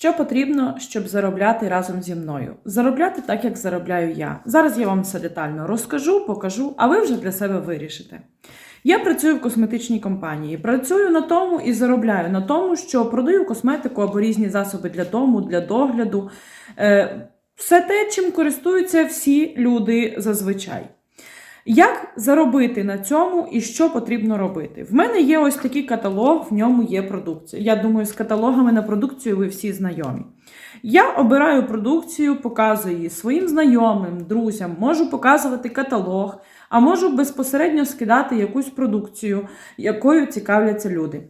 Що потрібно, щоб заробляти разом зі мною? Заробляти так, як заробляю я. Зараз я вам все детально розкажу, покажу, а ви вже для себе вирішите. Я працюю в косметичній компанії. Працюю на тому і заробляю на тому, що продаю косметику або різні засоби для дому, для догляду. Е, Все те, чим користуються всі люди зазвичай. Як заробити на цьому і що потрібно робити? В мене є ось такий каталог, в ньому є продукція. Я думаю, з каталогами на продукцію ви всі знайомі. Я обираю продукцію, показую її своїм знайомим, друзям, можу показувати каталог, а можу безпосередньо скидати якусь продукцію, якою цікавляться люди.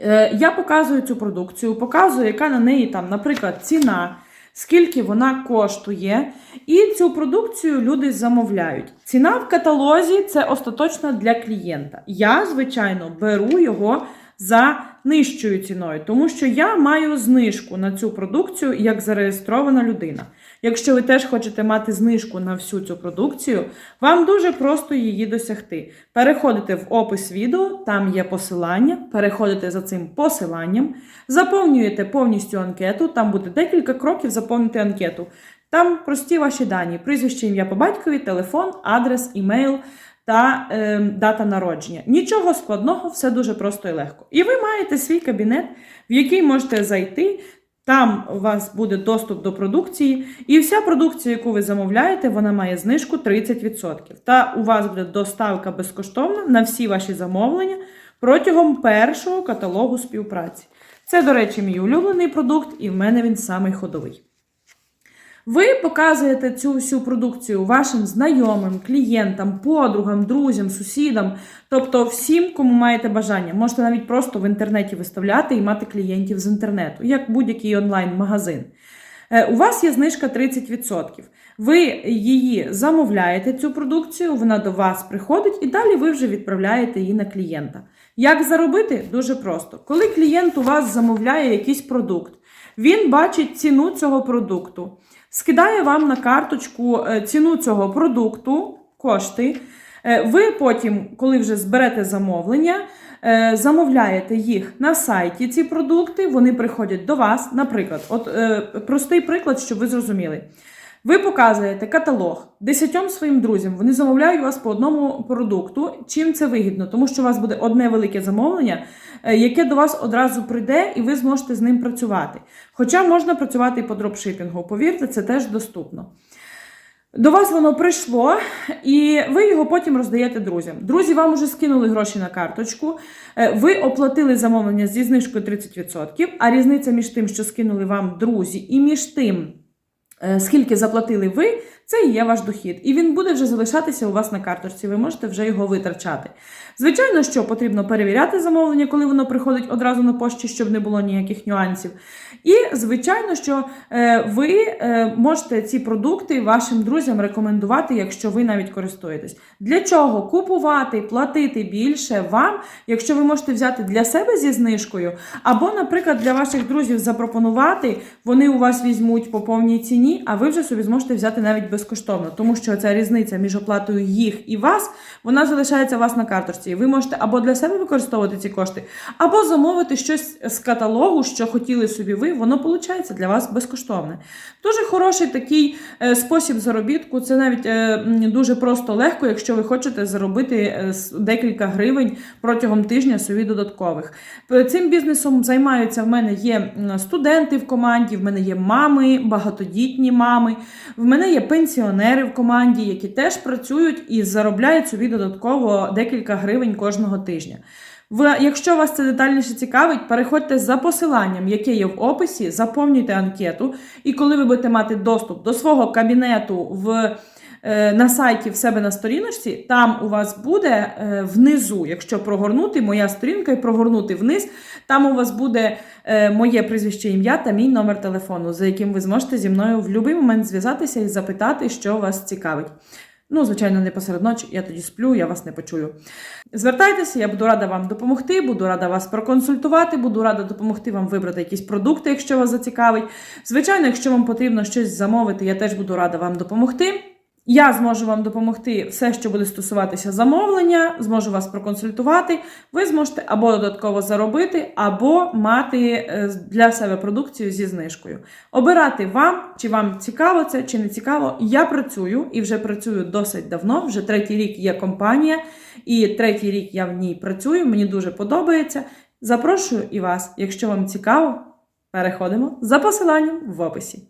Е, Я показую цю продукцію, показую, яка на неї там, наприклад, ціна, скільки вона коштує, і цю продукцію люди замовляють. Ціна в каталозі це остаточна для клієнта. Я, звичайно, беру його за нижчою ціною, тому що я маю знижку на цю продукцію як зареєстрована людина. Якщо ви теж хочете мати знижку на всю цю продукцію, вам дуже просто її досягти. Переходите в опис відео, там є посилання, переходите за цим посиланням, заповнюєте повністю анкету, там буде декілька кроків заповнити анкету. Там прості ваші дані: прізвище, ім'я по батькові, телефон, адрес, імейл та е, дата народження. Нічого складного, все дуже просто і легко. І ви маєте свій кабінет, в який можете зайти. Там у вас буде доступ до продукції, і вся продукція, яку ви замовляєте, вона має знижку 30%. Та у вас буде доставка безкоштовна на всі ваші замовлення протягом першого каталогу співпраці. Це, до речі, мій улюблений продукт, і в мене він самий ходовий. Ви показуєте цю всю продукцію вашим знайомим, клієнтам, подругам, друзям, сусідам, тобто всім, кому маєте бажання. Можете навіть просто в інтернеті виставляти і мати клієнтів з інтернету, як будь-який онлайн-магазин. Е, У вас є знижка 30%. Ви її замовляєте, цю продукцію, вона до вас приходить, і далі ви вже відправляєте її на клієнта. Як заробити? Дуже просто. Коли клієнт у вас замовляє якийсь продукт, він бачить ціну цього продукту, скидає вам на карточку е, ціну цього продукту, кошти. Е, Ви потім, коли вже зберете замовлення, е, замовляєте їх на сайті, ці продукти, вони приходять до вас. Наприклад, от простий приклад, щоб ви зрозуміли. Ви показуєте каталог десятьом своїм друзям. Вони замовляють вас по одному продукту. Чим це вигідно? Тому що у вас буде одне велике замовлення, е, яке до вас одразу прийде, і ви зможете з ним працювати. Хоча можна працювати і по дропшипінгу. Повірте, це теж доступно. До вас воно прийшло, і ви його потім роздаєте друзям. Друзі вам уже скинули гроші на карточку. е, Ви оплатили замовлення зі знижкою 30%, а різниця між тим, що скинули вам друзі, і між тим, скільки заплатили ви, це і є ваш дохід. І він буде вже залишатися у вас на карточці. Ви можете вже його витрачати. Звичайно, що потрібно перевіряти замовлення, коли воно приходить одразу на пошті, щоб не було ніяких нюансів. І, звичайно, що е, ви е, можете ці продукти вашим друзям рекомендувати, якщо ви навіть користуєтесь. Для чого купувати, платити більше вам, якщо ви можете взяти для себе зі знижкою, або, наприклад, для ваших друзів запропонувати, вони у вас візьмуть по повній ціні, а ви вже собі зможете взяти навіть безкоштовно, тому що ця різниця між оплатою їх і вас, вона залишається у вас на карточці. І ви можете або для себе використовувати ці кошти, або замовити щось з каталогу, що хотіли собі ви, воно виходить для вас безкоштовне. Дуже хороший такий е, спосіб заробітку. Це навіть е, дуже просто легко, якщо ви хочете заробити е, декілька гривень протягом тижня собі додаткових. Цим бізнесом займаються в мене є студенти в команді, в мене є мами, багатодітні мами, в мене є пенсіонери в команді, які теж працюють і заробляють собі додатково декілька гривень кожного тижня. В, якщо вас це детальніше цікавить, переходьте за посиланням, яке є в описі, заповнюйте анкету, і коли ви будете мати доступ до свого кабінету в, на сайті в себе на сторіночці, там у вас буде е, внизу, якщо прогорнути моя сторінка і прогорнути вниз, там у вас буде е, моє прізвище ім'я та мій номер телефону, за яким ви зможете зі мною в будь-який момент зв'язатися і запитати, що вас цікавить. Ну, звичайно, не посеред ночі, я тоді сплю, я вас не почую. Звертайтеся, я буду рада вам допомогти, буду рада вас проконсультувати, буду рада допомогти вам вибрати якісь продукти, якщо вас зацікавить. Звичайно, якщо вам потрібно щось замовити, я теж буду рада вам допомогти. Я зможу вам допомогти все, що буде стосуватися замовлення, зможу вас проконсультувати. Ви зможете або додатково заробити, або мати е, для себе продукцію зі знижкою. Обирати вам, чи вам цікаво це, чи не цікаво. Я працюю і вже працюю досить давно. Вже третій рік є компанія, і третій рік я в ній працюю. Мені дуже подобається. Запрошую і вас, якщо вам цікаво, переходимо за посиланням в описі.